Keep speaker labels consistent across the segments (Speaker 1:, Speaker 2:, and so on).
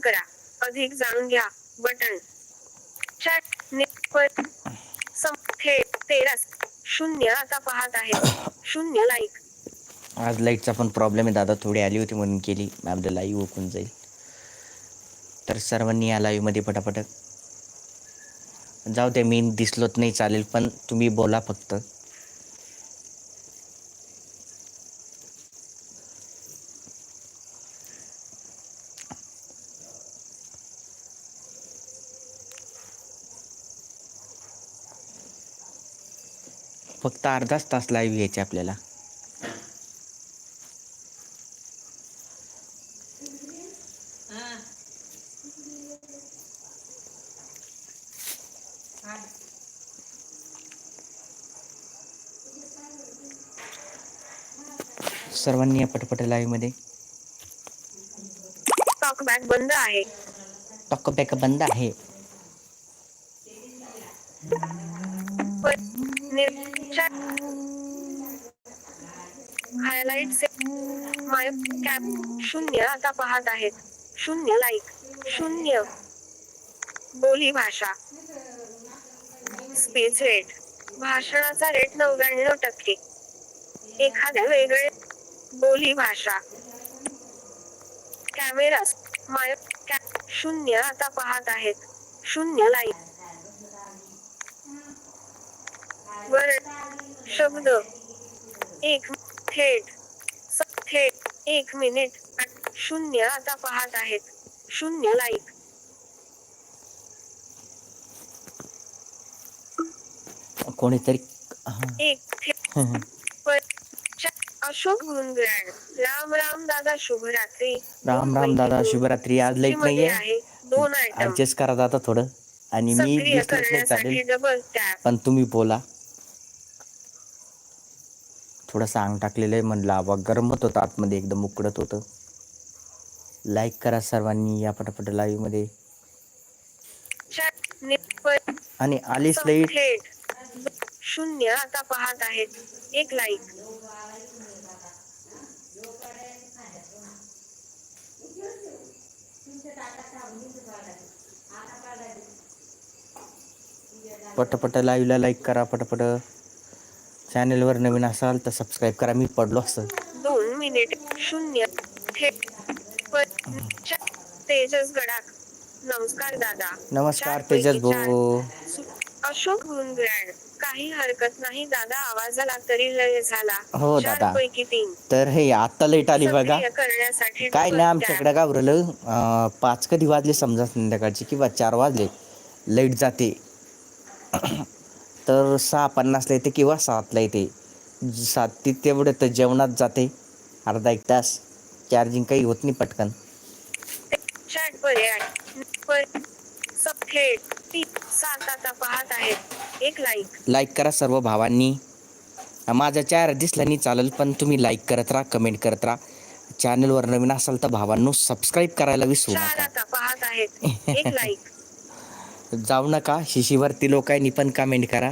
Speaker 1: करा. अधिक जाणून घ्या. बटन. चॅट नेटवर्क थेट तेरास शून्य आता पाहत आहे. शून्य लाईक
Speaker 2: आज लाईटचा पण प्रॉब्लेम आहे. दादा थोडी आली होती म्हणून केली. आपलं लाईव्ह ओकून जाईल. तर सर्वांनी या लाईव्हमध्ये पटापट. जाऊ दे मी दिसलोच नाही चालेल पण तुम्ही बोला फक्त. फक्त अर्धाच तास लाईव्ह घ्यायचे आपल्याला. सर्वांनी या पटपट लाईव्हमध्ये
Speaker 1: टॉकबॅक बंद आहे.
Speaker 2: टॉक बॅक बंद आहे.
Speaker 1: हायलाइट माय कॅप शून्य आता पाहत आहेत. शून्य लाईक शून्य बोली भाषा. स्पीच रेट भाषणाचा रेट नव्याण्णव टक्के. एखाद्या वेगळे बोली भाषा. कॅमेरा माय कॅप शून्य आता पाहत आहेत. शून्य लाईक वर शब्द. एक थेट थेट एक मिनिट शून्य आता पाहत आहेत. शून्य लाईक
Speaker 2: कोणीतरी
Speaker 1: एक अशोक गुंगराड राम राम दादा शुभरात्री.
Speaker 2: राम राम दादा शुभरात्री. आज
Speaker 1: लाइट
Speaker 2: नाहीये.
Speaker 1: आहे दोन आयटम
Speaker 2: ऍडजस्ट करा दादा थोडं. आणि मी चालेल.
Speaker 1: डबल
Speaker 2: पण तुम्ही बोला. थोडंसं अंग टाकलेलं आहे म्हणलं आवा गरमत होतं आतमध्ये एकदम उकडत होतं. लाईक करा सर्वांनी या पटापट लाईव्हमध्ये आणि आलीच
Speaker 1: लाइट शून्य आता पाहत आहेत. एक लाईक
Speaker 2: पटपट लाईव्हला लाईक करा पटपट. चॅनलवर नवीन असाल तर सबस्क्राईब करा. मी पडलो असतं.
Speaker 1: दोन मिनिट शून्य. थेट तेजस गडाख. नमस्कार दादा.
Speaker 2: नमस्कार तेजस भाऊ.
Speaker 1: अशोक काही हरकत नाही दादा. आवाज आला तरी लय झाला.
Speaker 2: हो,
Speaker 1: चार
Speaker 2: दादा.
Speaker 1: पैकी तीन.
Speaker 2: तर हे आत्ता लाइट आली बघा.
Speaker 1: सक्रिय करण्यासाठी
Speaker 2: काय
Speaker 1: double
Speaker 2: नाही
Speaker 1: tap.
Speaker 2: आमच्याकडे काय उरलं अं, पाच कधी वाजले समजा संध्याकाळचे किंवा चार वाजले. लाइट जाते. तर सहा पन्नासला येते किंवा सातला येते. सात ते तेवढं तर जेवणात जाते. अर्धा एक तास. चार्जिंग काही होत नाही पटकन.
Speaker 1: लाईक
Speaker 2: लाईक करा सर्व भावांनी. माझा चेहरा दिसला नाही चालेल पण तुम्ही लाईक करत राहा कमेंट करत राहा. चॅनलवर नवीन असाल तर भावांनो सबस्क्राईब करायला विसरू
Speaker 1: चार
Speaker 2: नका
Speaker 1: आता पाहत आहेत एक लाईक
Speaker 2: जाऊ नका. शिशीवरती लोकांनी पण कमेंट करा.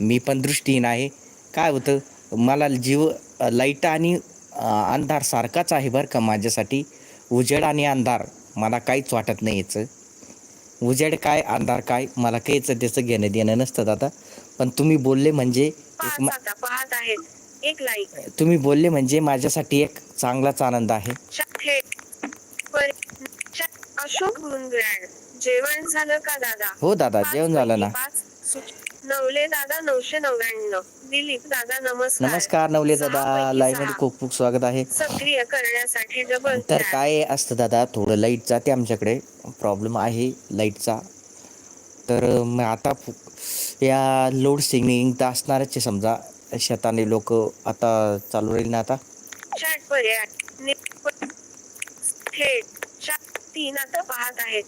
Speaker 2: मी पण दृष्टीहीन आहे. काय होतं मला जीव लाइट आणि अंधार सारखाच आहे बरं का माझ्यासाठी. उजेड आणि अंधार मला काहीच वाटत नाही याचं. उजेड काय अंधार काय मला काहीच त्याचं घेणं देणं नसतं आता पण तुम्ही बोलले म्हणजे तुम्ही बोलले म्हणजे माझ्यासाठी एक चांगलाच आनंद आहे.
Speaker 1: जेवण झालं का दादा?
Speaker 2: हो दादा जेवण झालं ना.
Speaker 1: पाच नवले दादा नऊशे नव्याण्णव. दिलीप दादा नमस्कार.
Speaker 2: नमस्कार नवले दादा.
Speaker 1: लाईव्हमध्ये.
Speaker 2: खूप खूप स्वागत आहे.
Speaker 1: सक्रिय करण्यासाठी डबल
Speaker 2: तर
Speaker 1: टॅप.
Speaker 2: काय असतं दादा? थोडं लाइट जाते आमच्याकडे प्रॉब्लेम आहे लाईटचा. तर मग आता फु- या लोड सिंगिंग तर असणारच आहे समजा. शेताने लोक आता चालू राहील ना आता?
Speaker 1: चॅट पर्याय. नि- थेट चा- तीन आता पाहत आहेत.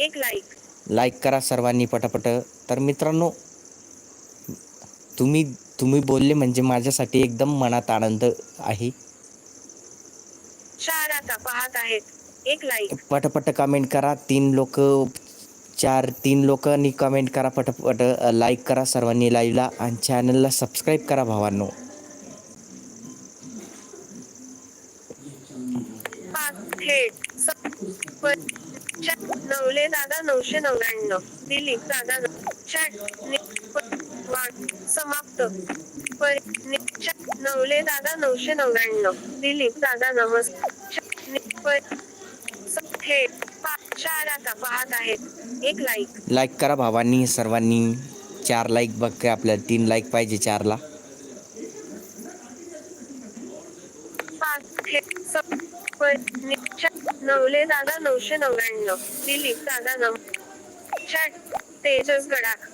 Speaker 1: एक लाईक
Speaker 2: लाईक करा सर्वांनी पटापट. तर मित्रांनो तुम्ही तुम्ही बोलले म्हणजे माझ्यासाठी एकदम मनात आनंद आहे.
Speaker 1: चार आता पाहत आहेत. एक लाईक
Speaker 2: पटपट कमेंट करा. तीन लोक चार तीन लोकांनी कमेंट करा पटपट. लाईक करा सर्वांनी लाईव्हला आणि चॅनलला सबस्क्राईब करा भावांनो
Speaker 1: पाच थेट स- प- चॅट नवले नऊशे नव्याण्णव. दिलीप दादा न- चॅट समाप्त. नवले दादा नऊशे नव्याण्णव. दिलीप दादा नमस्कार. हे चार आता पाहत आहेत एक लाईक
Speaker 2: लाईक करा भावांनी सर्वांनी. चार लाईक बघ काय आपल्याला. तीन लाईक पाहिजे चारला.
Speaker 1: नवले दादा नऊशे नव्याण्णव. दिलीप दादा नम चॅट तेजस गडाख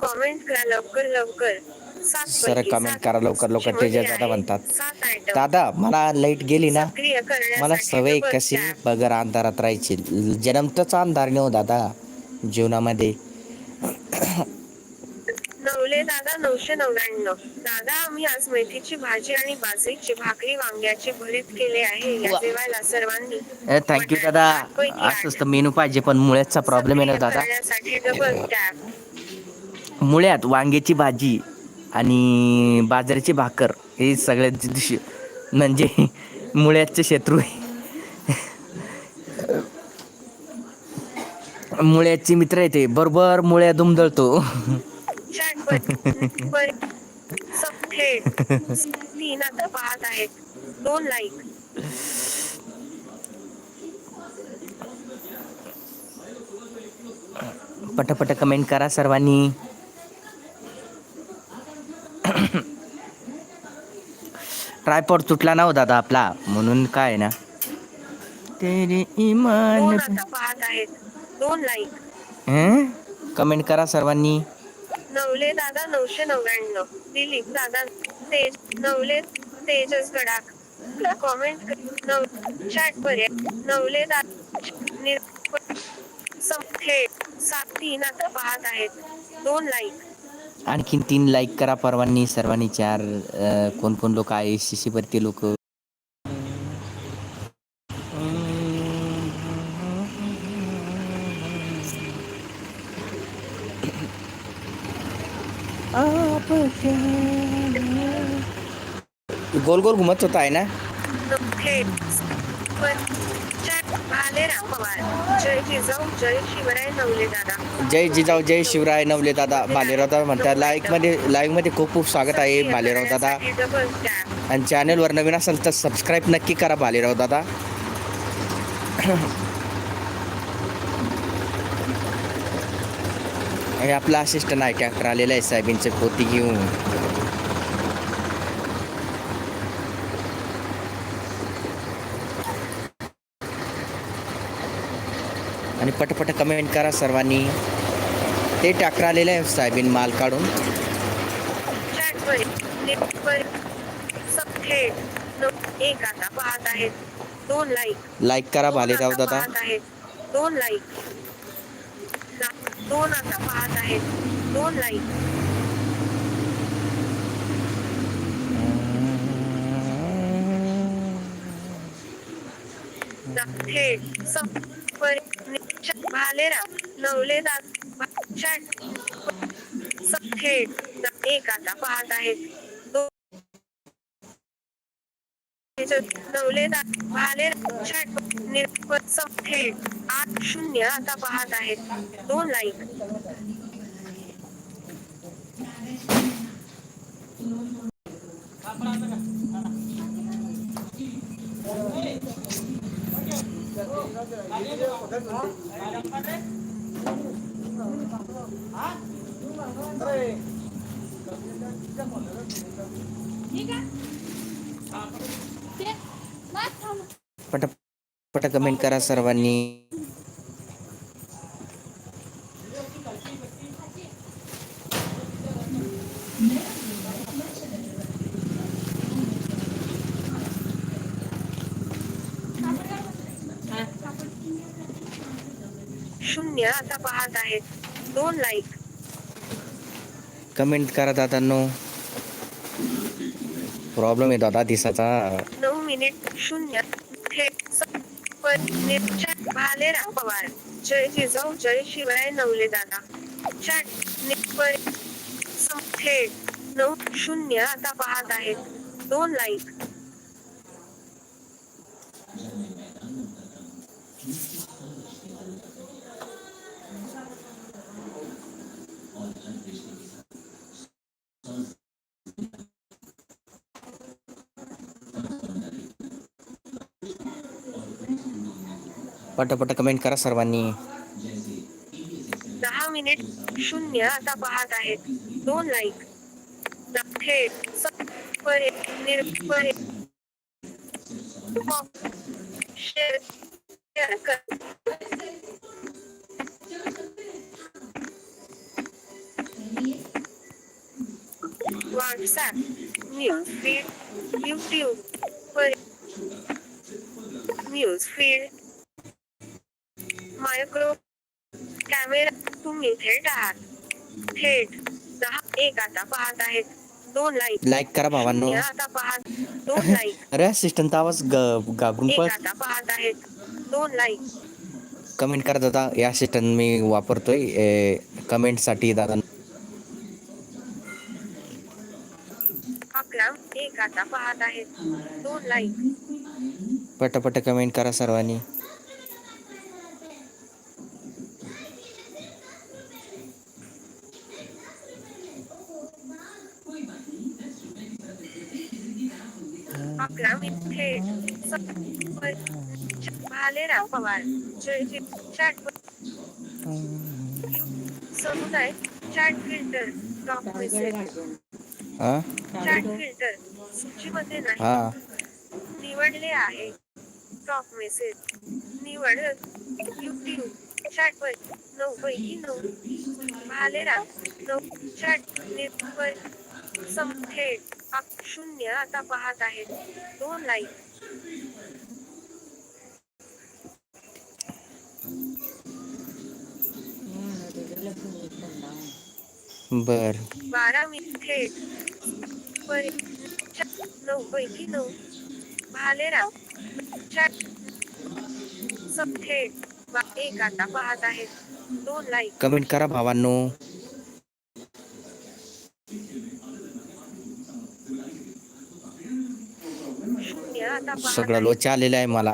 Speaker 1: कॉमेंट करा लवकर लवकर
Speaker 2: सर,
Speaker 1: सात
Speaker 2: करा लवकर, लवकर. तेजस दादा. म्हणतात. दादा मला लाइट गेली ना मला सवय कशी. बगर अंधारात राहायची जन्मतच अंधार नाही हो दादा जीवनामध्ये
Speaker 1: नवले दादा नऊशे नव्याण्णव. दादा आम्ही आज मेथीची भाजी आणि बाजरीची भाकरी वांग्याचे भरीत केले आहे. या. जेवायला सर्वांनी
Speaker 2: थँक्यू दादा. असंच तर मेनू पाहिजे पण मुळ्याचा प्रॉब्लेम आहे ना दादा? मुळ्यात वांग्याची भाजी आणि बाजरीची भाकर हे सगळ्यात दिवशी म्हणजे मुळ्याचे शत्रू आहे. मुळ्याचे मित्र आहे ते. बरोबर मुळ्या दुमदळतो.
Speaker 1: चॅट बर. बर. सब थेट तीन आता पाहत आहेत. दोन लाईक
Speaker 2: पटापट कमेंट करा सर्वांनी. ट्रायपॉड तुटला ना हो दादा आपला. म्हणून काय आहे ना? तेरी इमान
Speaker 1: दोन लाईक
Speaker 2: कमेंट करा सर्वांनी.
Speaker 1: नवले दादा नऊशे नव्याण्णव. दिलीप दादा तेज नवले तेजस गडाख. कॉमेंट नव चॅट पर्याय नवले दादा थेट सात तीन आता पाहत आहेत. दोन लाईक
Speaker 2: आणखीन तीन लाईक करा परवांनी सर्वांनी चार कोण कोण लोक आहे? शिशीवरती लोक. गोल गोल घुमत होता आहे ना?
Speaker 1: जय जिजाऊ जय शिवराय नवले दादा.
Speaker 2: भालेराव दादा म्हणतात. लाईकमध्ये लाईव्हमध्ये खूप खूप स्वागत आहे भालेराव दादा. आणि चॅनलवर नवीन असेल तर सबस्क्राईब नक्की करा भालेराव दादा. आणि आपला असिस्टंट ट्रॅक्टर आलेला आहे साहेबींचे पोती घेऊन. आणि पटपट कमेंट करा सर्वांनी. ते ट्रॅक्टर आलेलं आहे साहेबीन माल काढून.
Speaker 1: थेट एक आता पाहत आहेत दोन लाईक
Speaker 2: लाईक करा
Speaker 1: भाले
Speaker 2: भालेराव दादा.
Speaker 1: आहेत दोन लाईक दोन आता पाहत आहेत दोन लाईक दा- थेट सब पर नवले दात एक आता पाहत आहेत. दोन नवले दात भालेराव चॅट निर्प थेट आठ शून्य आता पाहत आहेत. दोन लाईक
Speaker 2: पट पट कमेंट करा सर्वांनी.
Speaker 1: शून्य आता पाहत आहेत. दोन लाईक
Speaker 2: कमेंट करा दादांनो. प्रॉब्लेम आहे दादा दिसाचा.
Speaker 1: नऊ मिनिट शून्य. थेट स- पर नेट चॅट भालेराव पवार. जय जिजाऊ जय शिवराय नवले दादा. चॅट नेट पर सम- थेट नऊ शून्य आता पाहत आहेत. दोन लाईक
Speaker 2: पटापट कमेंट करा सर्वांनी.
Speaker 1: दहा मिनिट शून्य आता पाहत आहेत. दोन लाईक थेट स- share WhatsApp news feed YouTube news feed micro camera तुम्ही थेट आहात थेट दहा एक आता पाहत आहेत. दोन लाईक
Speaker 2: लाईक करा भावांनो.
Speaker 1: आता पाहत दोन लाईक
Speaker 2: अरे असिस्टंट आवाज ग- घाबरून
Speaker 1: एक
Speaker 2: पण
Speaker 1: आता पाहत आहेत. दोन लाईक
Speaker 2: कमेंट करा दादा. या असिस्टंट मी वापरतोय. कमेंटसाठी दादा
Speaker 1: अकरा एक आता पाहत आहेत. दोन लाईक
Speaker 2: पटापट कमेंट करा सर्वांनी.
Speaker 1: अकरा थेट भालेराव पवार. जयदीप चॅट समुदाय चॅट फिल्टर टॉप मेसेज
Speaker 2: हां?
Speaker 1: चॅट फिल्टर सूचीमध्ये नाही.
Speaker 2: हां.
Speaker 1: निवडले आहे. टॉप मेसेज निवड युट्यूब चॅट वर नऊ पैकी नऊ. भालेराव नऊ चॅट नेटवर समथेट अक- शून्य आता पाहत आहेत. दोन लाईक
Speaker 2: बर.
Speaker 1: बारा मिनिट. नऊ पैकी नऊ. भालेराव एक आता पाहत आहेत. दोन लाईक
Speaker 2: कमेंट करा भावांनो. सगळं लोचा आलेला आहे मला.